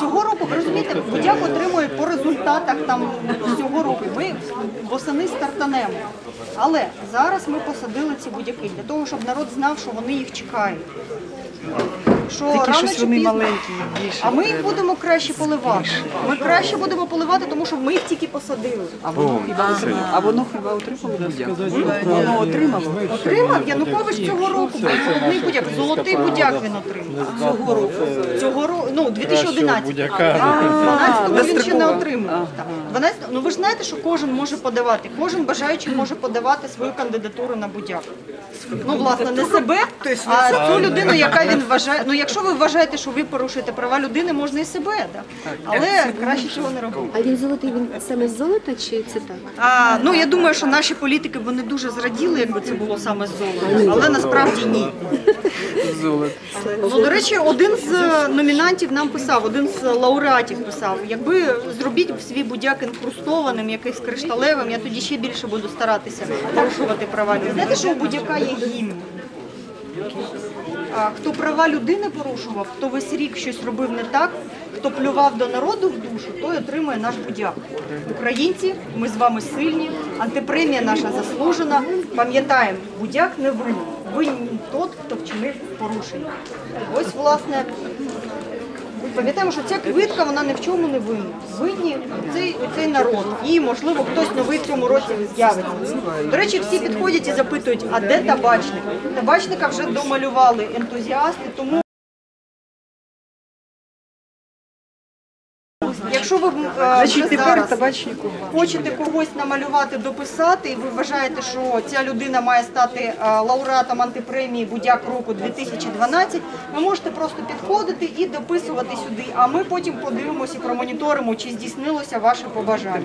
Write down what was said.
Цього року, ви розумієте, будяк отримує по результатах там цього року. Ми восени стартанемо. Але зараз ми посадили ці будяки для того, щоб народ знав, що вони їх чекають. Що Тільки рано щось чи вони пізно- маленькі, більше. А ми їх треба. будемо краще поливати. Ми краще будемо поливати, тому що ми їх тільки посадили. А воно хіба отримало? А воно хіба отримало будяк? Воно отримало. Отримав Янукович цього року. був Головний будяк, золотий будяк він отримав. Цього року. Цього року, ну, 2011. 12-му він ще не отримав. Так. 12 ну ви ж знаєте, що кожен може подавати, кожен бажаючий може подавати свою кандидатуру на будяк. Ну, власне, не себе, а ту людину, яка він вважає. Ну, якщо ви вважаєте, що ви порушуєте права людини, можна і себе, да. але краще цього не робити. А він золотий, він саме з золота чи це так? А, ну я думаю, що наші політики вони дуже зраділи, якби це було саме з золота, але насправді ні. Золото. Ну, до речі, один з номінантів нам писав, один з лауреатів писав, якби зробіть свій будяк інкрустованим, якийсь кришталевим, я тоді ще більше буду старатися порушувати права людини. Знаєте, що у будяка є гімн? Хто права людини порушував, хто весь рік щось робив не так, хто плював до народу в душу, той отримує наш будяк. Українці, ми з вами сильні, антипремія наша заслужена. Пам'ятаємо, будяк не винен. Винен тот, хто вчинив порушення. Ось, власне, пам'ятаємо, що ця квитка вона ні в чому не винна. Винні цей, цей народ. І, можливо, хтось новий в цьому році з'явиться. До речі, всі підходять і запитують, а де табачник? Табачника вже домалювали ентузіасти, тому. Якщо ви е, вже Значить, тепер зараз хочете когось намалювати, дописати, і ви вважаєте, що ця людина має стати е, лауреатом антипремії Будяк року 2012, ви можете просто підходити і дописувати сюди. А ми потім подивимося і промоніторимо, чи здійснилося ваше побажання.